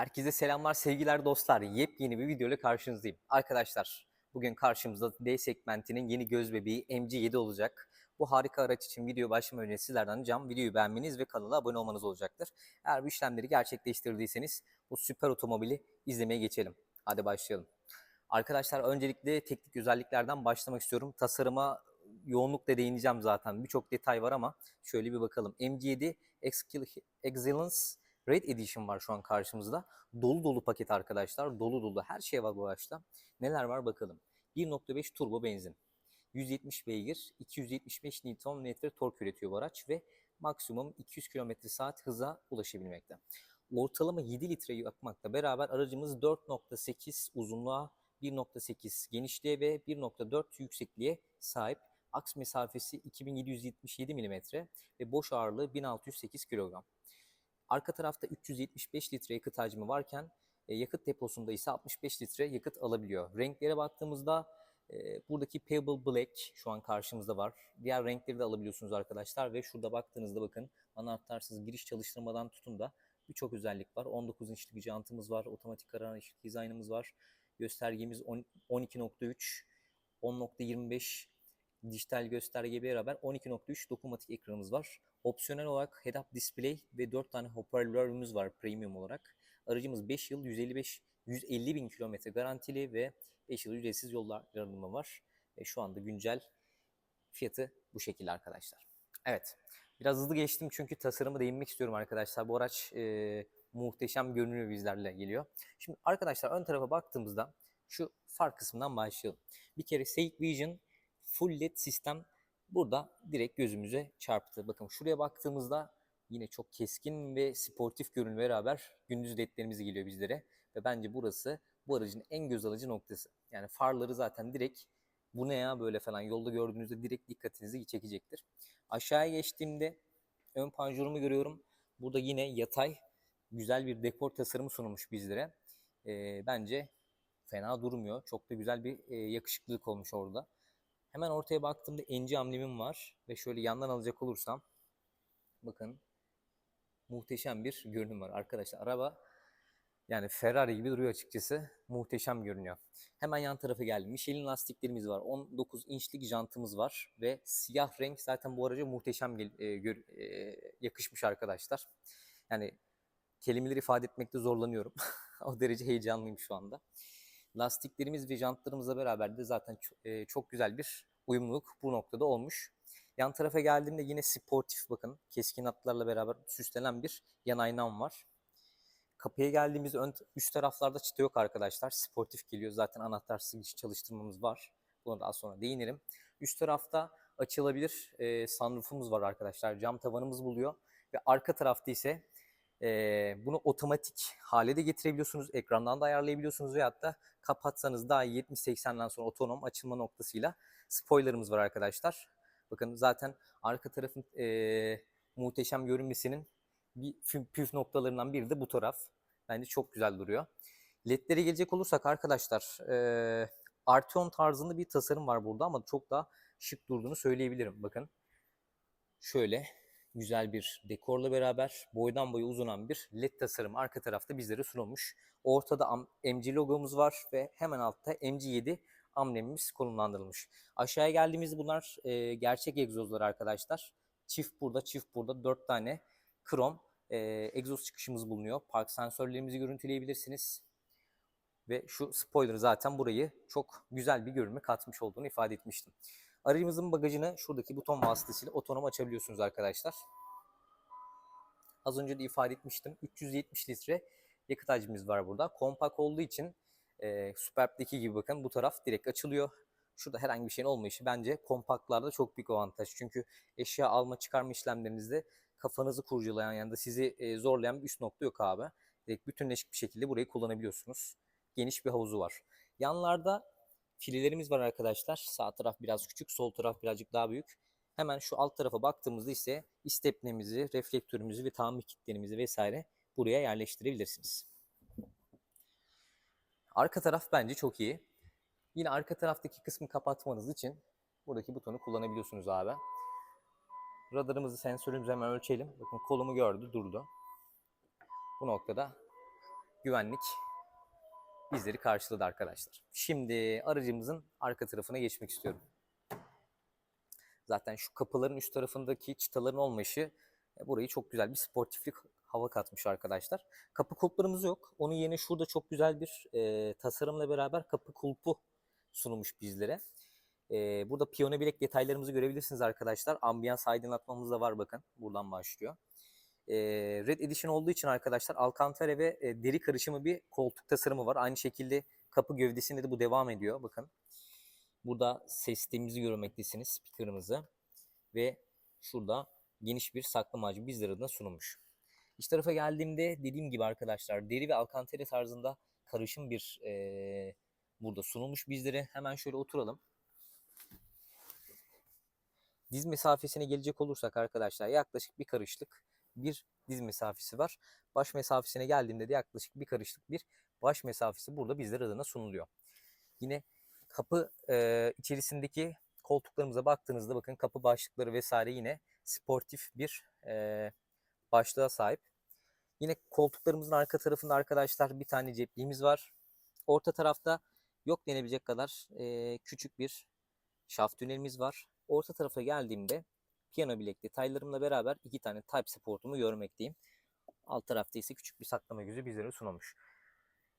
Herkese selamlar, sevgiler dostlar. Yepyeni bir video ile karşınızdayım. Arkadaşlar, bugün karşımızda D segmentinin yeni göz bebeği MG7 olacak. Bu harika araç için video başlamadan önce sizlerden ricam videoyu beğenmeniz ve kanala abone olmanız olacaktır. Eğer bu işlemleri gerçekleştirdiyseniz bu süper otomobili izlemeye geçelim. Hadi başlayalım. Arkadaşlar öncelikle teknik özelliklerden başlamak istiyorum. Tasarıma yoğunlukla değineceğim zaten. Birçok detay var ama şöyle bir bakalım. MG7 Exc- Excellence Red Edition var şu an karşımızda. Dolu dolu paket arkadaşlar. Dolu dolu her şey var bu araçta. Neler var bakalım. 1.5 turbo benzin. 170 beygir, 275 Nm tork üretiyor bu araç ve maksimum 200 km saat hıza ulaşabilmekte. Ortalama 7 litre yakmakla beraber aracımız 4.8 uzunluğa, 1.8 genişliğe ve 1.4 yüksekliğe sahip. Aks mesafesi 2777 mm ve boş ağırlığı 1608 kilogram. Arka tarafta 375 litre yakıt hacmi varken e, yakıt deposunda ise 65 litre yakıt alabiliyor. Renklere baktığımızda e, buradaki Pebble Black şu an karşımızda var. Diğer renkleri de alabiliyorsunuz arkadaşlar ve şurada baktığınızda bakın anahtarsız giriş çalıştırmadan tutun da birçok özellik var. 19 inçlik jantımız var, otomatik karar ışık dizaynımız var. Göstergemiz 10 12.3, 10.25 dijital gösterge beraber 12.3 dokunmatik ekranımız var. Opsiyonel olarak head-up display ve 4 tane hoparlörümüz var premium olarak. Aracımız 5 yıl 155 150 bin kilometre garantili ve 5 yıl ücretsiz yollar yararımı var. E, şu anda güncel fiyatı bu şekilde arkadaşlar. Evet. Biraz hızlı geçtim çünkü tasarımı değinmek istiyorum arkadaşlar. Bu araç e, muhteşem görünüyor bizlerle geliyor. Şimdi arkadaşlar ön tarafa baktığımızda şu far kısmından başlayalım. Bir kere Seik Vision Full LED sistem burada direkt gözümüze çarptı. Bakın şuraya baktığımızda yine çok keskin ve sportif görünüm beraber gündüz ledlerimiz geliyor bizlere. Ve bence burası bu aracın en göz alıcı noktası. Yani farları zaten direkt bu ne ya böyle falan yolda gördüğünüzde direkt dikkatinizi çekecektir. Aşağıya geçtiğimde ön panjorumu görüyorum. Burada yine yatay güzel bir dekor tasarımı sunulmuş bizlere. Ee, bence fena durmuyor. Çok da güzel bir e, yakışıklılık olmuş orada. Hemen ortaya baktığımda enci amblemim var ve şöyle yandan alacak olursam bakın muhteşem bir görünüm var arkadaşlar. Araba yani Ferrari gibi duruyor açıkçası. Muhteşem görünüyor. Hemen yan tarafa geldim. Michelin lastiklerimiz var. 19 inçlik jantımız var ve siyah renk zaten bu araca muhteşem e, gör- e, yakışmış arkadaşlar. Yani kelimeleri ifade etmekte zorlanıyorum. o derece heyecanlıyım şu anda. Lastiklerimiz ve jantlarımızla beraber de zaten çok, e, çok güzel bir uyumluluk bu noktada olmuş. Yan tarafa geldiğimde yine sportif bakın keskin hatlarla beraber süslenen bir yan aynam var. Kapıya geldiğimizde ön, üst taraflarda çıta yok arkadaşlar. Sportif geliyor. Zaten anahtarsız çalıştırmamız var. Buna daha sonra değinirim. Üst tarafta açılabilir e, sunroofumuz var arkadaşlar. Cam tavanımız buluyor. Ve arka tarafta ise e, bunu otomatik hale de getirebiliyorsunuz. Ekrandan da ayarlayabiliyorsunuz. Ve hatta kapatsanız daha 70-80'den sonra otonom açılma noktasıyla spoilerımız var arkadaşlar. Bakın zaten arka tarafın e, muhteşem görünmesinin bir püf, noktalarından biri de bu taraf. Bence çok güzel duruyor. LED'lere gelecek olursak arkadaşlar e, Arteon tarzında bir tasarım var burada ama çok daha şık durduğunu söyleyebilirim. Bakın şöyle güzel bir dekorla beraber boydan boya uzanan bir led tasarım arka tarafta bizlere sunulmuş. Ortada MG logomuz var ve hemen altta MG7 amblemimiz konumlandırılmış. Aşağıya geldiğimizde bunlar e, gerçek egzozlar arkadaşlar. Çift burada, çift burada. Dört tane krom e, egzoz çıkışımız bulunuyor. Park sensörlerimizi görüntüleyebilirsiniz. Ve şu spoiler zaten burayı çok güzel bir görünüme katmış olduğunu ifade etmiştim. Aracımızın bagajını şuradaki buton vasıtasıyla otonom açabiliyorsunuz arkadaşlar. Az önce de ifade etmiştim. 370 litre yakıt hacmimiz var burada. Kompak olduğu için e, Superb'deki gibi bakın bu taraf direkt açılıyor. Şurada herhangi bir şeyin olmayışı bence kompaktlarda çok büyük avantaj. Çünkü eşya alma çıkarma işlemlerinizde kafanızı kurcalayan yani da sizi e, zorlayan bir üst nokta yok abi. Direkt bütünleşik bir şekilde burayı kullanabiliyorsunuz. Geniş bir havuzu var. Yanlarda filelerimiz var arkadaşlar. Sağ taraf biraz küçük, sol taraf birazcık daha büyük. Hemen şu alt tarafa baktığımızda ise istepnemizi, reflektörümüzü ve tamir kitlerimizi vesaire buraya yerleştirebilirsiniz. Arka taraf bence çok iyi. Yine arka taraftaki kısmı kapatmanız için buradaki butonu kullanabiliyorsunuz abi. Radarımızı, sensörümüzü hemen ölçelim. Bakın kolumu gördü, durdu. Bu noktada güvenlik bizleri karşıladı arkadaşlar. Şimdi aracımızın arka tarafına geçmek istiyorum. Zaten şu kapıların üst tarafındaki çıtaların olmayışı e, burayı çok güzel bir sportiflik hava katmış arkadaşlar. Kapı kulplarımız yok. Onun yerine şurada çok güzel bir e, tasarımla beraber kapı kulpu sunulmuş bizlere. E, burada piyano bilek detaylarımızı görebilirsiniz arkadaşlar. Ambiyans aydınlatmamız da var bakın. Buradan başlıyor. E, Red Edition olduğu için arkadaşlar Alcantara ve e, deri karışımı bir koltuk tasarımı var. Aynı şekilde kapı gövdesinde de bu devam ediyor. Bakın. Burada ses sistemimizi görmektesiniz. Speaker'ımızı. Ve şurada geniş bir saklama ağacı bizler adına sunulmuş. İç tarafa geldiğimde dediğim gibi arkadaşlar deri ve alkantara tarzında karışım bir eee, burada sunulmuş bizlere. Hemen şöyle oturalım. Diz mesafesine gelecek olursak arkadaşlar yaklaşık bir karışlık bir diz mesafesi var. Baş mesafesine geldiğimde de yaklaşık bir karışlık bir baş mesafesi burada bizler adına sunuluyor. Yine kapı eee, içerisindeki koltuklarımıza baktığınızda bakın kapı başlıkları vesaire yine sportif bir eee başlığa sahip. Yine koltuklarımızın arka tarafında arkadaşlar bir tane cepliğimiz var. Orta tarafta yok denebilecek kadar eee, küçük bir şaft tünelimiz var. Orta tarafa geldiğimde piyano bilek detaylarımla beraber iki tane Type-C portumu görmekteyim. Alt tarafta ise küçük bir saklama gözü bizlere sunulmuş.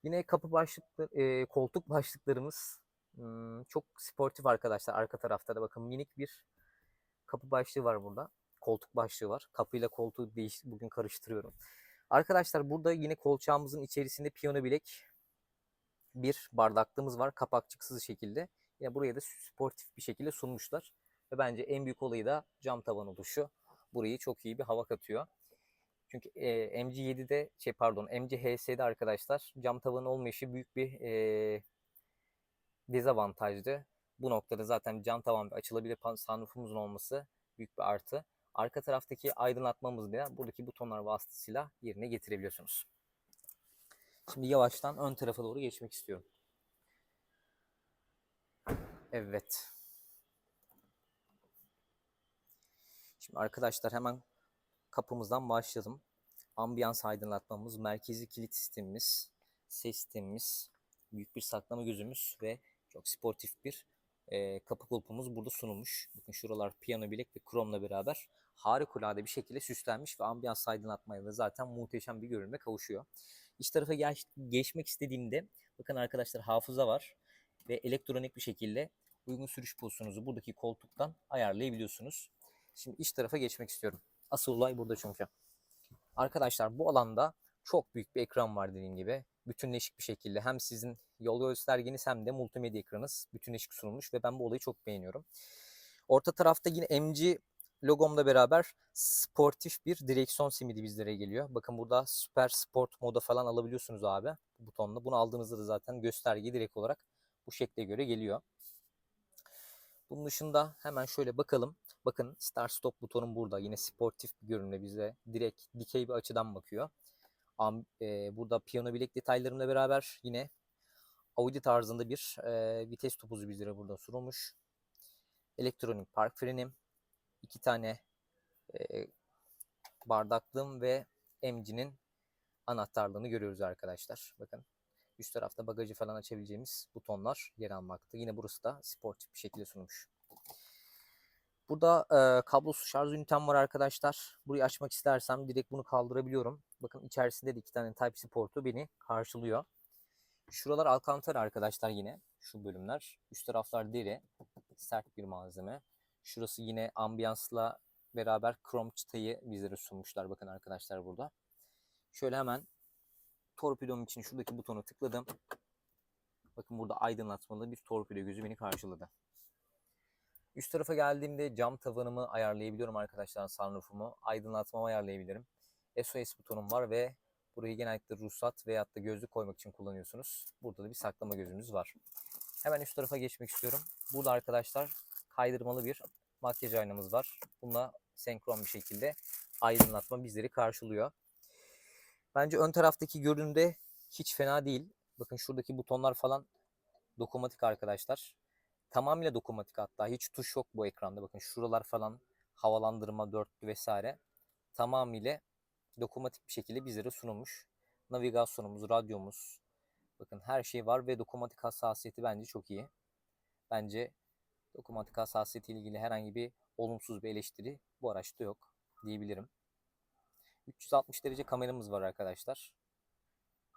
Yine kapı başlıkları, eee, koltuk başlıklarımız hmm, çok sportif arkadaşlar. Arka tarafta da bakın minik bir kapı başlığı var burada. Koltuk başlığı var. Kapıyla koltuğu değiş bugün karıştırıyorum. Arkadaşlar burada yine kolçağımızın içerisinde piyano bilek bir bardaklığımız var. Kapakçıksız şekilde. Yine buraya da sportif bir şekilde sunmuşlar. Ve bence en büyük olayı da cam tavan oluşu. Burayı çok iyi bir hava katıyor. Çünkü e, MG7'de şey pardon MG-HS'de arkadaşlar cam tavanı olmayışı büyük bir e, dezavantajdı. Bu noktada zaten cam tavan ve açılabilir sunroofumuzun olması büyük bir artı. Arka taraftaki aydınlatmamızı da buradaki butonlar vasıtasıyla yerine getirebiliyorsunuz. Şimdi yavaştan ön tarafa doğru geçmek istiyorum. Evet. Şimdi arkadaşlar hemen kapımızdan başlayalım. Ambiyans aydınlatmamız, merkezi kilit sistemimiz, ses sistemimiz, büyük bir saklama gözümüz ve çok sportif bir e, kapı kulpumuz burada sunulmuş. Bakın şuralar piyano bilek ve kromla beraber harikulade bir şekilde süslenmiş ve ambiyans aydınlatmayla zaten muhteşem bir görünüme kavuşuyor. İç tarafa geç, geçmek istediğimde bakın arkadaşlar hafıza var ve elektronik bir şekilde uygun sürüş pozisyonunuzu buradaki koltuktan ayarlayabiliyorsunuz. Şimdi iç tarafa geçmek istiyorum. Asıl olay burada çünkü. Arkadaşlar bu alanda çok büyük bir ekran var dediğim gibi. Bütünleşik bir şekilde hem sizin yol göstergeniz hem de multimedya ekranınız bütünleşik sunulmuş ve ben bu olayı çok beğeniyorum. Orta tarafta yine MG logomla beraber sportif bir direksiyon simidi bizlere geliyor. Bakın burada süper sport moda falan alabiliyorsunuz abi bu butonla. Bunu aldığınızda da zaten gösterge direkt olarak bu şekle göre geliyor. Bunun dışında hemen şöyle bakalım. Bakın start stop butonum burada. Yine sportif bir görünümle bize direkt dikey bir açıdan bakıyor. Am, e, burada piyano bilek detaylarımla beraber yine Audi tarzında bir e, vites topuzu bizlere burada sunulmuş. Elektronik park frenim, iki tane e, bardaklığım ve MG'nin anahtarlığını görüyoruz arkadaşlar. Bakın üst tarafta bagajı falan açabileceğimiz butonlar yer almakta. Yine burası da sportif bir şekilde sunulmuş. Burada e, kablosuz şarj ünitem var arkadaşlar. Burayı açmak istersem direkt bunu kaldırabiliyorum. Bakın içerisinde de iki tane Type-C portu beni karşılıyor. Şuralar Alcantara arkadaşlar yine. Şu bölümler. Üst taraflar deri. Sert bir malzeme. Şurası yine ambiyansla beraber krom çıtayı bizlere sunmuşlar. Bakın arkadaşlar burada. Şöyle hemen torpidom için şuradaki butonu tıkladım. Bakın burada aydınlatmalı bir torpido gözü beni karşıladı. Üst tarafa geldiğimde cam tavanımı ayarlayabiliyorum arkadaşlar sunroofumu. Aydınlatmamı ayarlayabilirim. SOS butonum var ve burayı genellikle ruhsat veyahut da gözlük koymak için kullanıyorsunuz. Burada da bir saklama gözümüz var. Hemen üst tarafa geçmek istiyorum. Burada arkadaşlar kaydırmalı bir makyaj aynamız var. Bununla senkron bir şekilde aydınlatma bizleri karşılıyor. Bence ön taraftaki görünümde hiç fena değil. Bakın şuradaki butonlar falan dokunmatik arkadaşlar. Tamamıyla dokunmatik hatta. Hiç tuş yok bu ekranda. Bakın şuralar falan havalandırma, dörtlü vesaire. Tamamıyla dokunmatik bir şekilde bizlere sunulmuş. navigasyonumuz, radyomuz. Bakın her şey var ve dokunmatik hassasiyeti bence çok iyi. Bence dokunmatik hassasiyeti ile ilgili herhangi bir olumsuz bir eleştiri bu araçta yok diyebilirim. 360 derece kameramız var arkadaşlar.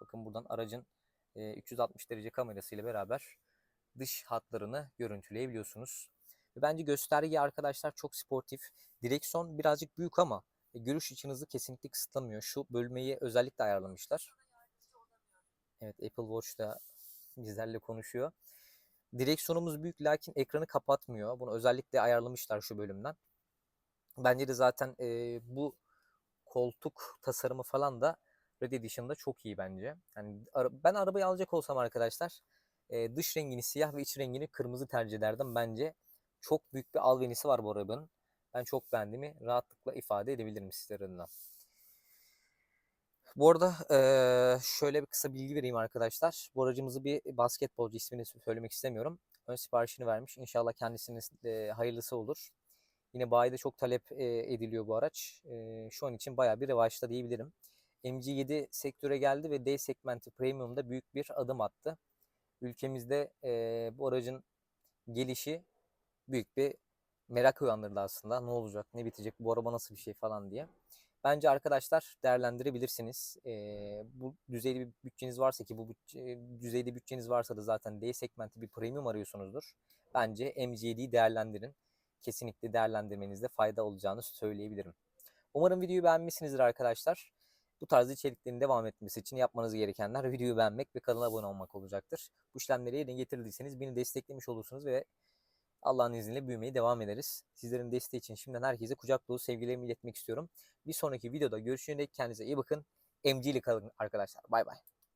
Bakın buradan aracın e, 360 derece kamerasıyla beraber dış hatlarını görüntüleyebiliyorsunuz. Ve bence gösterge arkadaşlar çok sportif. Direksiyon birazcık büyük ama e, görüş açınızı kesinlikle kısıtlamıyor. Şu bölmeyi özellikle ayarlamışlar. Evet Apple Watch da bizlerle konuşuyor. Direksiyonumuz büyük lakin ekranı kapatmıyor. Bunu özellikle ayarlamışlar şu bölümden. Bence de zaten e, bu koltuk tasarımı falan da Red Edition'da çok iyi bence. Yani ben arabayı alacak olsam arkadaşlar e, dış rengini siyah ve iç rengini kırmızı tercih ederdim. Bence çok büyük bir albenisi var bu arabanın. Ben çok beğendiğimi rahatlıkla ifade edebilirim sizler adına. Bu arada eee, şöyle bir kısa bilgi vereyim arkadaşlar. Bu aracımızı bir basketbolcu ismini söylemek istemiyorum. Ön siparişini vermiş. İnşallah kendisinin eee, hayırlısı olur. Yine bayide çok talep eee, ediliyor bu araç. Eee, şu an için bayağı bir revaçta diyebilirim. MG7 sektöre geldi ve D segmenti premium'da büyük bir adım attı. Ülkemizde eee, bu aracın gelişi büyük bir merak uyandırdı aslında. Ne olacak, ne bitecek, bu araba nasıl bir şey falan diye. Bence arkadaşlar değerlendirebilirsiniz. Ee, bu düzeyde bir bütçeniz varsa ki bu bütçe, düzeyde bütçeniz varsa da zaten D segmenti bir premium arıyorsunuzdur. Bence MG7'yi değerlendirin. Kesinlikle değerlendirmenizde fayda olacağını söyleyebilirim. Umarım videoyu beğenmişsinizdir arkadaşlar. Bu tarz içeriklerin devam etmesi için yapmanız gerekenler videoyu beğenmek ve kanala abone olmak olacaktır. Bu işlemleri yerine getirdiyseniz beni desteklemiş olursunuz ve Allah'ın izniyle büyümeye devam ederiz. Sizlerin desteği için şimdiden herkese kucak dolu sevgilerimi iletmek istiyorum. Bir sonraki videoda görüşene dek kendinize iyi bakın. MG ile kalın arkadaşlar. Bay bay.